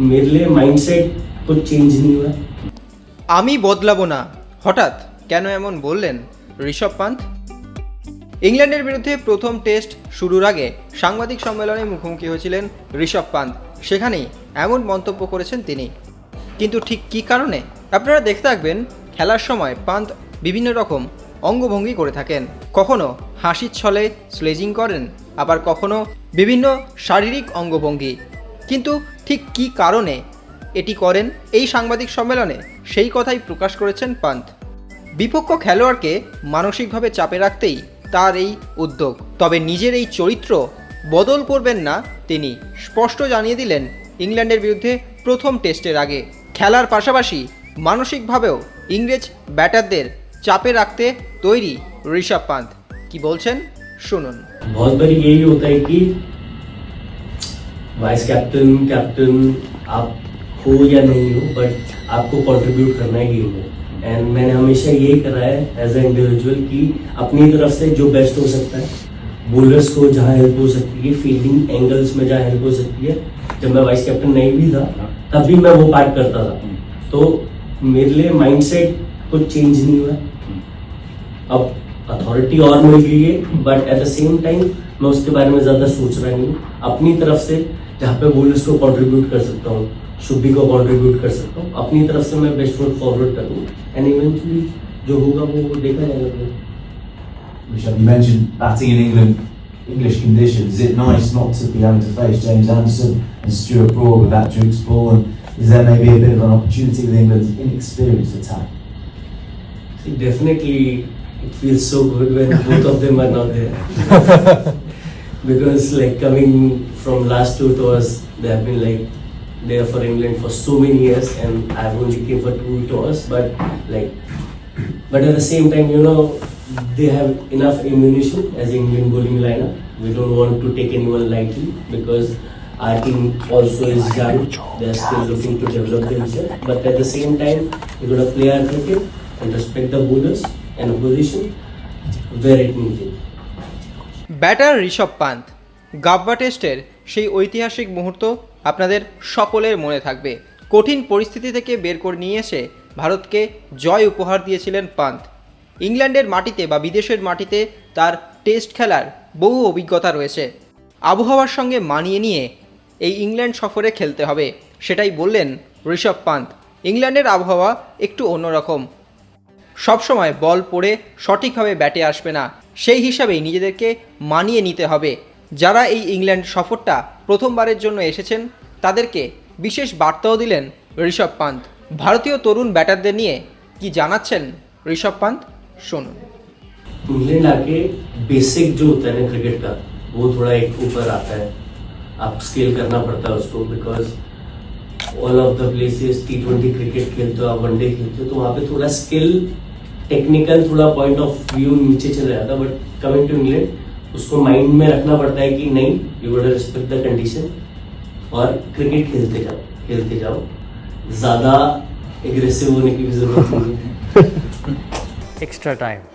मेरे लिए माइंडसेट कुछ चेंज नहीं हुआ আমি বদলাবো না হঠাৎ কেন এমন বললেন ঋষভ পান্থ ইংল্যান্ডের বিরুদ্ধে প্রথম টেস্ট শুরুর আগে সাংবাদিক সম্মেলনে মুখোমুখি হয়েছিলেন ঋষভ পান্থ সেখানেই এমন মন্তব্য করেছেন তিনি কিন্তু ঠিক কী কারণে আপনারা দেখতে থাকবেন খেলার সময় পান্থ বিভিন্ন রকম অঙ্গভঙ্গি করে থাকেন কখনো হাসির ছলে স্লেজিং করেন আবার কখনো বিভিন্ন শারীরিক অঙ্গভঙ্গি কিন্তু ঠিক কী কারণে এটি করেন এই সাংবাদিক সম্মেলনে সেই কথাই প্রকাশ করেছেন পান্থ বিপক্ষ খেলোয়াড়কে মানসিকভাবে চাপে রাখতেই তার এই উদ্যোগ তবে নিজের এই চরিত্র বদল করবেন না তিনি স্পষ্ট জানিয়ে দিলেন ইংল্যান্ডের বিরুদ্ধে প্রথম টেস্টের আগে খেলার পাশাপাশি মানসিকভাবেও ইংরেজ ব্যাটারদের চাপে রাখতে তৈরি ঋষভ পান্থ কি বলছেন শুনুন बहुत बारी यही होता है कि वाइस कैप्टन कैप्टन आप हो या नहीं हो बट आपको कंट्रीब्यूट करना है गेम में। एंड मैंने हमेशा यही करा है एज ए इंडिविजुअल कि अपनी तरफ़ से जो बेस्ट हो सकता है बोलर्स को जहाँ हेल्प हो सकती है फील्डिंग एंगल्स में जहाँ हेल्प हो सकती है। जब मैं वाइस कैप्टन नहीं भी था, तब भी मैं वो पार्ट करता था। तो मेरे लिए माइंडसेट कुछ चेंज नहीं हुआ। अब अथॉरिटी और मिल गई है but at the same time मैं उसके बारे में ज़्यादा सोच रहा नहीं अपनी तरफ़ से जहाँ पे बोलर्स को कंट्रीब्यूट कर सकता हूँ शुभी को कंट्रीब्यूट कर सकता हूँ अपनी तरफ़ से मैं बेस्ट फुट फॉरवर्ड करूँ एंड इवेंचुअली जो होगा वो देखा जाएगा। Rishabh, you mentioned batting in England, English conditions. Is it nice not to be having to face James Anderson and Stuart Broad with that Duke's ball? And is there maybe a bit of an opportunity with England's inexperienced attack? See, definitely it feels so good when both of them are not there. Because like coming from last two tours, they have been like there for England for so many years, and I've only came for two tours. But like, but at the same time, you know, they have enough ammunition as England bowling lineup. We don't want to take anyone lightly because our team also is young. They are still looking to develop themselves. But at the same time, we got to play our cricket and respect the bowlers and opposition where it needed. Batter Rishabh Pant. Gabba টেস্টের সেই ঐতিহাসিক মুহূর্ত আপনাদের সকলের মনে থাকবে। কঠিন পরিস্থিতি থেকে বের করে নিয়ে এসে ভারতকে জয় উপহার দিয়েছিলেন পান্থ। ইংল্যান্ডের মাটিতে বা বিদেশের মাটিতে তার টেস্ট খেলার বহু অভিজ্ঞতা রয়েছে। আবহাওয়ার সঙ্গে মানিয়ে নিয়ে এই ইংল্যান্ড সফরে খেলতে হবে, সেটাই বললেন ঋষভ পান্থ। ইংল্যান্ডের আবহাওয়া একটু অন্যরকম। সবসময় বল পড়ে সঠিকভাবে ব্যাটে আসবে না সেই হিসাবেই নিজেদেরকে মানিয়ে নিতে হবে যারা এই ইংল্যান্ড সফরটা প্রথমবারের জন্য এসেছেন তাদেরকে বিশেষ বার্তাও দিলেন ঋষভ পান্থ ভারতীয় তরুণ ব্যাটারদের নিয়ে কি জানাচ্ছেন ঋষভ পান্থ শুনুন इंग्लैंड आके बेसिक जो होता है ना क्रिकेट का वो थोड़ा एक ऊपर आता है आप स्केल करना पड़ता है उसको because all of the places T twenty cricket खेलते हो, आप वनडे खेलते हो तो वहाँ पे थोड़ा स्किल टेक्निकल थोड़ा पॉइंट ऑफ़ व्यू नीचे चला जाता है बट कमिंग टू इंग्लैंड उसको माइंड में रखना पड़ता है कि नहीं you got respect the condition और क्रिकेट खेलते जाओ खेलते जाओ ज़्यादा एग्रेसिव होने की भी ज़रूरत नहीं है extra time.